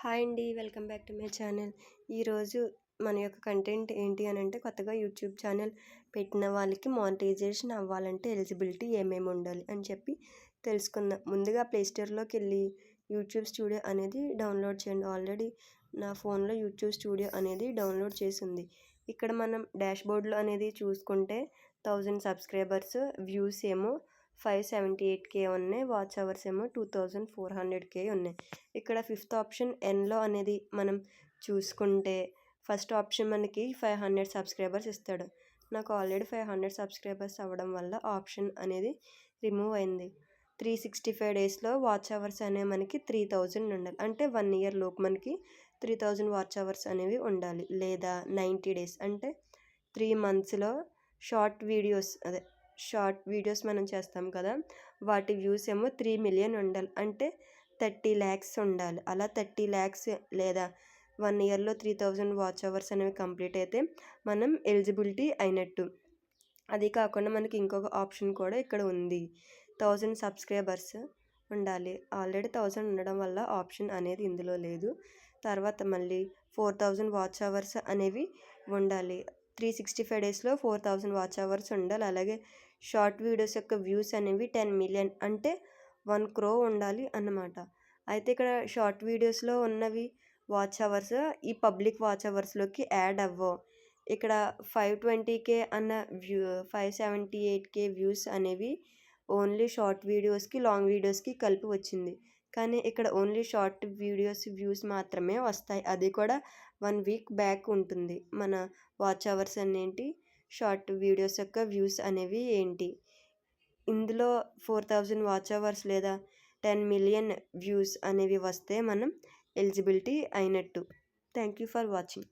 Hi అండి. Welcome back to my channel. ఈరోజు మన యొక్క కంటెంట్ ఏంటి అని అంటే కొత్తగా యూట్యూబ్ ఛానల్ పెట్టిన వాళ్ళకి మానిటైజేషన్ అవ్వాలంటే ఎలిజిబిలిటీ ఏమేమి ఉండాలి అని చెప్పి తెలుసుకుందాం. ముందుగా ప్లేస్టోర్లోకి వెళ్ళి యూట్యూబ్ స్టూడియో అనేది డౌన్లోడ్ చేయండి. ఆల్రెడీ నా ఫోన్లో యూట్యూబ్ స్టూడియో అనేది డౌన్లోడ్ చేసింది. ఇక్కడ మనం డాష్ బోర్డ్లో అనేది చూసుకుంటే థౌజండ్ సబ్స్క్రైబర్స్ వ్యూస్ ఏమో ఫైవ్ సెవెంటీ ఎయిట్ కే ఉన్నాయి. వాచ్ అవర్స్ ఏమో two thousand four hundred K ఉన్నాయి. ఇక్కడ ఫిఫ్త్ ఆప్షన్ ఎన్లో అనేది మనం చూసుకుంటే ఫస్ట్ ఆప్షన్ మనకి ఫైవ్ హండ్రెడ్ సబ్స్క్రైబర్స్ ఇస్తాడు. నాకు ఆల్రెడీ ఫైవ్ హండ్రెడ్ సబ్స్క్రైబర్స్ అవ్వడం వల్ల ఆప్షన్ అనేది రిమూవ్ అయింది. త్రీ సిక్స్టీ ఫైవ్ డేస్లో వాచ్ అవర్స్ అనేవి మనకి త్రీ థౌజండ్ ఉండాలి. అంటే వన్ ఇయర్ లోపు మనకి త్రీ థౌజండ్ వాచ్ అవర్స్ అనేవి ఉండాలి. లేదా నైంటీ డేస్. అంటే త్రీ మంత్స్లో షార్ట్ వీడియోస్ అదే షార్ట్ వీడియోస్ మనం చేస్తాం కదా వాటి వ్యూస్ ఏమో త్రీ మిలియన్ ఉండాలి. అంటే థర్టీ ల్యాక్స్ ఉండాలి. అలా థర్టీ ల్యాక్స్ లేదా వన్ ఇయర్లో త్రీ థౌజండ్ వాచ్ అవర్స్ అనేవి కంప్లీట్ అయితే మనం ఎలిజిబిలిటీ అయినట్టు. అది కాకుండా మనకి ఇంకొక ఆప్షన్ కూడా ఇక్కడ ఉంది. థౌజండ్ సబ్స్క్రైబర్స్ ఉండాలి. ఆల్రెడీ థౌజండ్ ఉండడం వల్ల ఆప్షన్ అనేది ఇందులో లేదు. తర్వాత మళ్ళీ ఫోర్ థౌజండ్ వాచ్ అవర్స్ అనేవి ఉండాలి. త్రీ సిక్స్టీ ఫైవ్ డేస్లో ఫోర్ థౌజండ్ వాచ్ అవర్స్ ఉండాలి. అలాగే షార్ట్ వీడియోస్ యొక్క వ్యూస్ అనేవి టెన్ మిలియన్ అంటే వన్ క్రో ఉండాలి అన్నమాట. అయితే ఇక్కడ షార్ట్ వీడియోస్లో ఉన్నవి వాచ్ అవర్స్ ఈ పబ్లిక్ వాచ్ అవర్స్లోకి యాడ్ అవ్వవు. ఇక్కడ ఫైవ్ ట్వంటీ కే అన్న view five seventy eight K views అనేవి ఓన్లీ షార్ట్ వీడియోస్కి లాంగ్ వీడియోస్కి కలిపి వచ్చింది. కానీ ఇక్కడ ఓన్లీ షార్ట్ వీడియోస్ వ్యూస్ మాత్రమే వస్తాయి. అది కూడా వన్ వీక్ బ్యాక్ ఉంటుంది. మన వాచ్ అవర్స్ అనేంటి షార్ట్ వీడియోస్ యొక్క వ్యూస్ అనేవి ఏంటి? ఇందులో ఫోర్ థౌజండ్ వాచ్ అవర్స్ లేదా టెన్ మిలియన్ వ్యూస్ అనేవి వస్తే మనం ఎలిజిబిలిటీ అయినట్టు. Thank you for watching.